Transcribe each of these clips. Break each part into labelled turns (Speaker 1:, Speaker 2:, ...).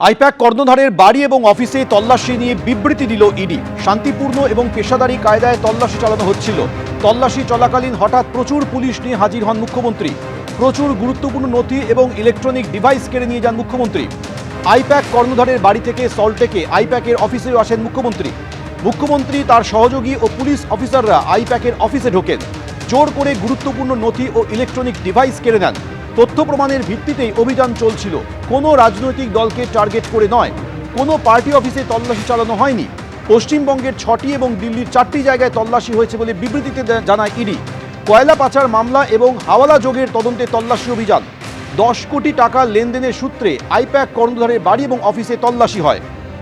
Speaker 1: I-PAC কর্ণধারের বাড়ি এবং অফিসে তল্লাশি নিয়ে বিবৃতি দিল ইডি। শান্তিপূর্ণ এবং পেশাদারি কায়দায় তল্লাশি চালানো হচ্ছিল। তল্লাশি চলাকালীন হঠাৎ প্রচুর পুলিশ নিয়ে হাজির হন মুখ্যমন্ত্রী। প্রচুর গুরুত্বপূর্ণ নথি এবং ইলেকট্রনিক ডিভাইস কেড়ে নিয়ে যান মুখ্যমন্ত্রী। আইপ্যাক কর্ণধারের বাড়ি থেকে সল্টেকে আইপ্যাকের অফিসেও আসেন মুখ্যমন্ত্রী। মুখ্যমন্ত্রী তার সহযোগী ও পুলিশ অফিসাররা আইপ্যাকের অফিসে ঢোকেন। জোর করে গুরুত্বপূর্ণ নথি ও ইলেকট্রনিক ডিভাইস কেড়ে নেন। তথ্য প্রমাণের ভিত্তিতেই অভিযান চলছিল। কোনো রাজনৈতিক দলকে টার্গেট করে নয়। কোনো পার্টি অফিসে তল্লাশি চালানো হয়নি। পশ্চিমবঙ্গের ছটি এবং দিল্লির চারটি জায়গায় তল্লাশি হয়েছে বলে বিবৃতিতে জানায় ইডি। কয়লা পাচার মামলা এবং হাওয়ালা যোগের তদন্তে তল্লাশি অভিযান। দশ কোটি টাকা লেনদেনের সূত্রে আইপ্যাক কর্ণধারের বাড়ি এবং অফিসে তল্লাশি হয়।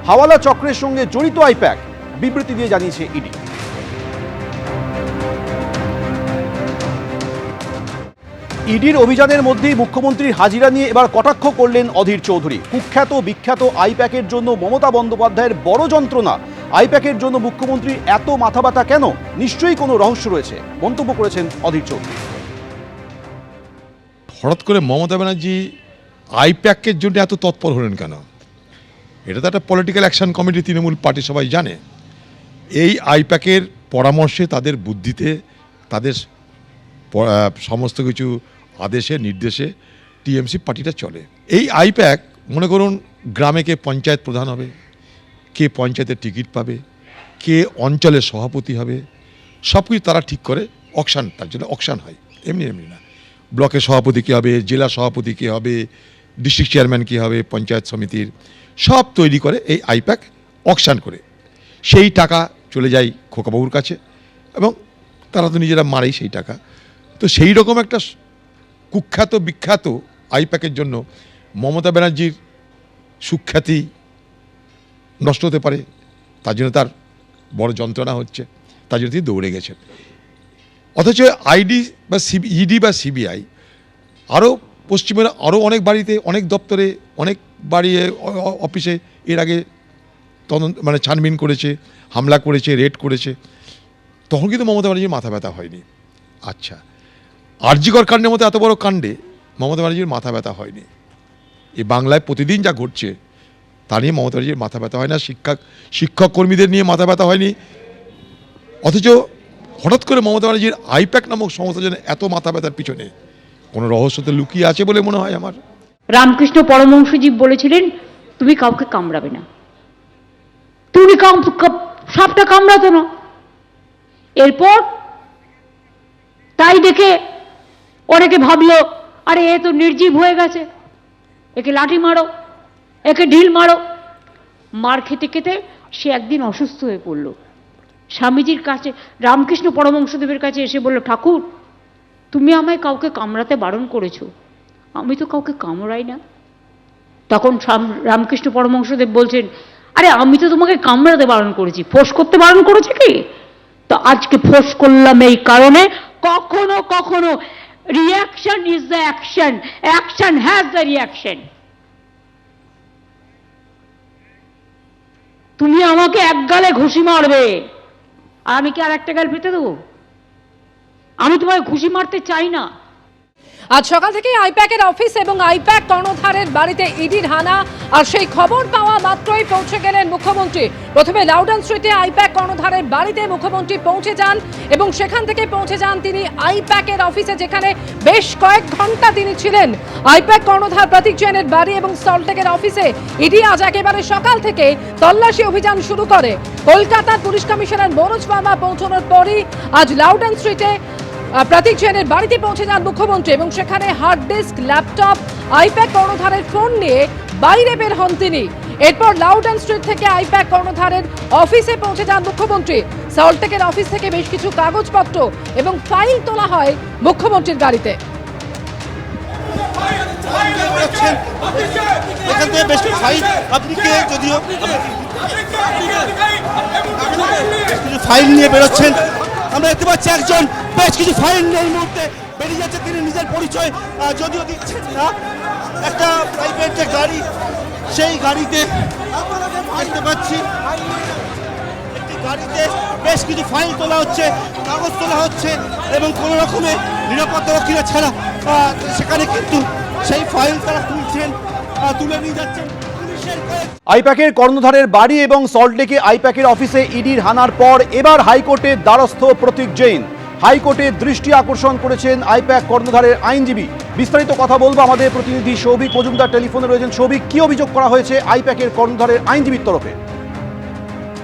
Speaker 1: হাওয়ালা চক্রের সঙ্গে জড়িত আইপ্যাক, বিবৃতি দিয়ে জানিয়েছে ইডি। ইডির অভিযানের মধ্যেই মুখ্যমন্ত্রীর হাজিরা নিয়ে এবার কটাক্ষ করলেন অধীর চৌধুরী। কুখ্যাত, বিখ্যাত আইপ্যাকের জন্য মমতা বন্দ্যোপাধ্যায়ের বড় যন্ত্রণা। আইপ্যাকের জন্য মুখ্যমন্ত্রীর এত মাথা ব্যথা কেন? নিশ্চয়ই কোনো রহস্য রয়েছে, মন্তব্য করেছেন অধীর চৌধুরী।
Speaker 2: হঠাৎ করে মমতা ব্যানার্জি আইপ্যাকের জন্য এত তৎপর হলেন কেন? এটা তো একটা political action committee Trinamool party সবাই জানে। এই আইপ্যাকের পরামর্শে তাদের বুদ্ধিতে, তাদের সমস্ত কিছু আদেশে, নির্দেশে টিএমসি পার্টিটা চলে। এই আইপ্যাক, মনে করুন, গ্রামে কে পঞ্চায়েত প্রধান হবে, কে পঞ্চায়েতের টিকিট পাবে, কে অঞ্চলের সভাপতি হবে সব কিছু তারা ঠিক করে অকশান, তার জন্য অকশান হয়, এমনি এমনি না। ব্লকের সভাপতি কী হবে, জেলা সভাপতি কী হবে, ডিস্ট্রিক্ট চেয়ারম্যান কী হবে, পঞ্চায়েত সমিতির, সব তৈরি করে এই আইপ্যাক অকশান করে। সেই টাকা চলে যায় খোকাবাবুর কাছে এবং তারা তো নিজেরা মারেই সেই টাকা। তো সেই রকম একটা কুখ্যাত, বিখ্যাত আইপ্যাকের জন্য মমতা ব্যানার্জির সুখ্যাতি নষ্ট হতে পারে, তার জন্য তার বড় যন্ত্রণা হচ্ছে, তার জন্য তিনি দৌড়ে গেছেন। অথচ আইডি বা সিবি, ইডি বা সিবিআই আরও পশ্চিমের আরও অনেক বাড়িতে, অনেক দপ্তরে, অনেক বাড়ি অফিসে এর আগে তদন্ত মানে ছানবিন করেছে, হামলা করেছে, রেড করেছে, তখন কিন্তু মমতা ব্যানার্জির মাথা ব্যথা হয়নি। আচ্ছা আরজিকর কাণ্ডের মতো এত বড় কাণ্ডে মমতা ব্যানার্জির মাথা ব্যথা হয়নি। এই বাংলায় প্রতিদিন যা ঘটছে, তা নিয়ে মমতা ব্যানার্জির মাথা ব্যথা হয় না শিক্ষক শিক্ষক কর্মীদের নিয়ে মাথা ব্যথা হয়নি। অথচ হঠাৎ করে মমতা ব্যানার্জির আইপ্যাক নামক সংস্থা যেন এত মাথা ব্যথার পিছনে, কোনো রহস্য তো লুকিয়ে আছে বলে মনে হয় আমার?
Speaker 3: রামকৃষ্ণ পরমহংসজীব বলেছিলেন, তুমি কাউকে কামড়াবে না। তুমি সাপটা কামড়াতো না। এরপর তাই দেখে অনেকে ভাবলো, আরে এ তো নির্জীব হয়ে গেছে। একে লাঠি মারো, একে ঢিল মারো। মার খেতে খেতে সে একদিন অসুস্থ হয়ে পড়ল। স্বামীজির কাছে, রামকৃষ্ণ পরমহংসদেবের কাছে এসে বলল, ঠাকুর, তুমি আমায় কাউকে কামড়াতে বারণ করেছ। আমি তো কাউকে কামড়াই না। তখন রামকৃষ্ণ পরমহংসদেব বলছেন, আরে আমি তো তোমাকে কামড়াতে বারণ করেছি। ফোঁস করতে বারণ করেছি কি? তো আজকে ফোঁস করলাম এই কারণে? কখনো কখনো। Reaction is the action. Action has the reaction. তুমি আমাকে এক গালে ঘুষি মারবে আর আমি কি আর একটা গাল পেতে দেবো আমি তোমায় ঘুষি মারতে চাই না
Speaker 4: আজ সকাল থেকেই আইপ্যাকের অফিস এবং আইপ্যাক কর্ণধারের বাড়িতে ইডির হানা, আর সেই খবর পাওয়া মাত্রই পৌঁছে গেলেন মুখ্যমন্ত্রী। প্রথমে লাউডন স্ট্রিটে আইপ্যাক কর্ণধারের বাড়িতে মুখ্যমন্ত্রী পৌঁছে যান এবং সেখান থেকে পৌঁছে যান তিনি আইপ্যাকের অফিসে, যেখানে বেশ কয়েক ঘণ্টা তিনি ছিলেন। আইপ্যাক কর্ণধার প্রতীক জৈনের বাড়ি এবং সল্টেকের অফিসে ইডি আজ একেবারে সকাল থেকে তল্লাশি অভিযান শুরু করে। কলকাতার পুলিশ কমিশনার মনোজ বার্মা পৌঁছানোর পরই আজ লাউডন স্ট্রিটে প্রতীক জৈনের বাড়িতে পৌঁছে যান মুখ্যমন্ত্রী এবং সেখানে hard disk laptop I PAC কর্ণধারের phone নিয়ে বাইরে বের হন তিনি। এরপর লাউডন স্ট্রিট থেকে আইপ্যাক কর্ণধারের অফিসে পৌঁছে যান মুখ্যমন্ত্রী। সল্টেকের অফিস থেকে বেশ কিছু কাগজপত্র এবং ফাইল তোলা হয় মুখ্যমন্ত্রীর গাড়িতে।
Speaker 5: এখান থেকে বেশ ফাইল আপনি কে যদিও ফাইল নিয়ে বেরোচ্ছেন। আমরা দেখতে পাচ্ছি একজন বেশ কিছু ফাইল নিয়ে এই মুহূর্তে বেরিয়ে যাচ্ছে। তিনি নিজের পরিচয় যদিও দিচ্ছেন না। একটা প্রাইভেট যে গাড়ি, সেই গাড়িতে দেখতে পাচ্ছি। একটি গাড়িতে বেশ কিছু ফাইল তোলা হচ্ছে, কাগজ তোলা হচ্ছে এবং কোনো রকমের নিরাপত্তা রক্ষীরা ছাড়া সেখানে কিন্তু সেই ফাইল তারা তুলছেন তুলে নিয়ে যাচ্ছেন।
Speaker 1: আইপ্যাকের কর্ণধারের বাড়ি এবং সল্টলেকে আইপ্যাকের অফিসে ইডির হানার পর এবার হাইকোর্টের দ্বারস্থ প্রতীক জৈন। হাইকোর্টের দৃষ্টি আকর্ষণ করেছেন আইপ্যাক কর্ণধারের আইনজীবী। বিস্তারিত কথা বলব আমাদের প্রতিনিধি সৌভিক মজুমদার। টেলিফোনে রয়েছেন সৌভিক কি অভিযোগ করা হয়েছে আইপ্যাকের কর্ণধারের আইনজীবীর তরফে?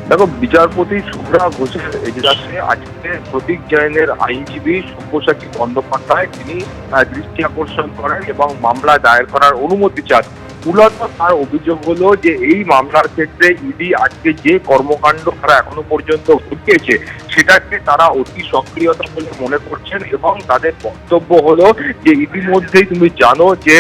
Speaker 6: দেখো, বিচারপতি শুভ্রা ঘোষের এজলাসে আজকে প্রতীক জৈনের আইনজীবী সব্যসাচী বন্দ্যোপাধ্যায়, তিনি দৃষ্টি আকর্ষণ করেন এবং মামলা দায়ের করার অনুমতি চান। মূলত তার অভিযোগ হলো যে এই মামলার ক্ষেত্রে ইডি আজকে যে কর্মকাণ্ড তারা এখনও পর্যন্ত ঘটিয়েছে সেটাকে তারা অতি সক্রিয়তা বলে মনে করছেন এবং তাদের বক্তব্য হলো যে ইতিমধ্যেই তুমি জানো যে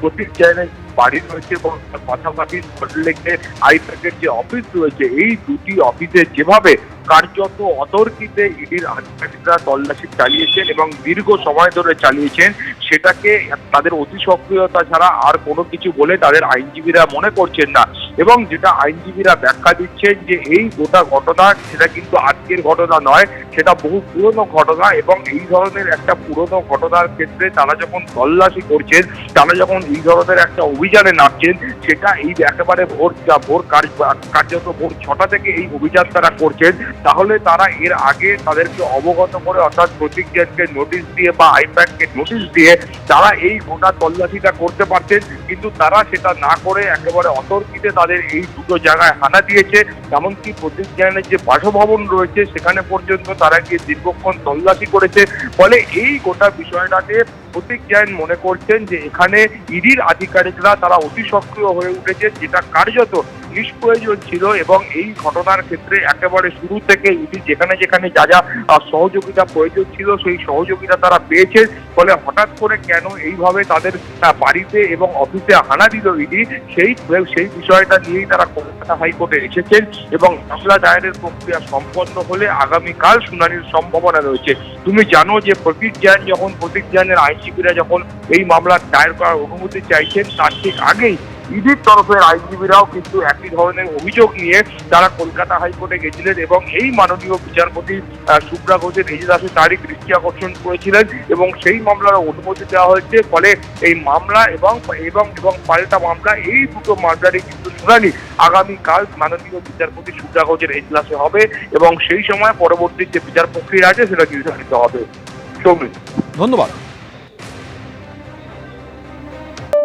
Speaker 6: প্রতীক জৈনের বাড়ি রয়েছে এবং পাশাপাশি সল্টলেকে আইপ্যাকের যে অফিস রয়েছে, এই দুটি অফিসে যেভাবে কার্যত অতর্কিতে ইডির আধিকারিকরা তল্লাশি চালিয়েছেন এবং দীর্ঘ সময় ধরে চালিয়েছেন। সেটাকে তাদের অতি সক্রিয়তা ছাড়া আর কোনো কিছু বলে তাদের আইনজীবীরা মনে করছেন না। এবং যেটা আইনজীবীরা ব্যাখ্যা দিচ্ছেন যে এই গোটা ঘটনা, সেটা কিন্তু আজকের ঘটনা নয়, সেটা বহু পুরনো ঘটনা এবং এই ধরনের একটা পুরনো ঘটনার ক্ষেত্রে তারা যখন তল্লাশি করছেন, তারা যখন এই ধরনের একটা অভিযানে নামছেন, সেটা এই একেবারে ভোর ভোর কার্য কার্যত ভোর ছটা থেকে এই অভিযান তারা করছেন, তাহলে তারা এর আগে তাদেরকে অবগত করে, অর্থাৎ প্রতীক নোটিশ দিয়ে বা আইপ্যাককে নোটিশ দিয়ে তারা এই গোটা তল্লাশিটা করতে পারতেন কিন্তু তারা সেটা না করে একেবারে অতর্কিতে তাদের এই দুটো জায়গায় হানা দিয়েছে। এমনকি প্রদীপ জ্ঞানের যে বাসভবন রয়েছে, সেখানে পর্যন্ত তারা গিয়ে দীর্ঘক্ষণ তল্লাশি করেছে। ফলে এই গোটা বিষয়টাকে প্রতীক জৈন মনে করছেন যে, এখানে ইডির আধিকারিকরা তারা অতি সক্রিয় হয়ে উঠেছে। যেটা কার্যত নিষ্প্রয়োজন ছিল এবং এই ঘটনার ক্ষেত্রে একেবারে শুরু থেকে ইডি যেখানে যেখানে যা যা সহযোগিতা প্রয়োজন ছিল, সেই সহযোগিতা তারা পেয়েছে। ফলে হঠাৎ করে কেন এইভাবে তাদের বাড়িতে এবং অফিসে হানা দিল ইডি? সেই সেই বিষয়টা নিয়েই তারা কলকাতা হাইকোর্টে এসেছেন এবং মামলা দায়েরের প্রক্রিয়া সম্পন্ন হলে আগামীকাল শুনানির সম্ভাবনা রয়েছে। তুমি জানো যে প্রতীক জৈন যখন, প্রতীক জৈনের আইনজীবীরা যখন এই মামলা দায়ের করার অনুমতি চাইছেন, তার ঠিক আগেই ইডির তরফের আইনজীবীরাও কিন্তু একই ধরনের অভিযোগ নিয়ে তারা কলকাতা হাইকোর্টে গেছিলেন এবং এই মাননীয় বিচারপতি শুভ্রা ঘোষের এজলাসে তারই দৃষ্টি আকর্ষণ করেছিলেন এবং সেই মামলার অনুমতি দেওয়া হয়েছে। ফলে এই মামলা এবং এবং এবং পাল্টা মামলা এই দুটো মামলারই কিন্তু শুনানি আগামীকাল মাননীয় বিচারপতি শুভ্রা ঘোষের এজলাসে হবে এবং সেই সময় পরবর্তী যে বিচার প্রক্রিয়া আছে সেটা নির্ধারিত হবে। সৌমিক
Speaker 1: ধন্যবাদ।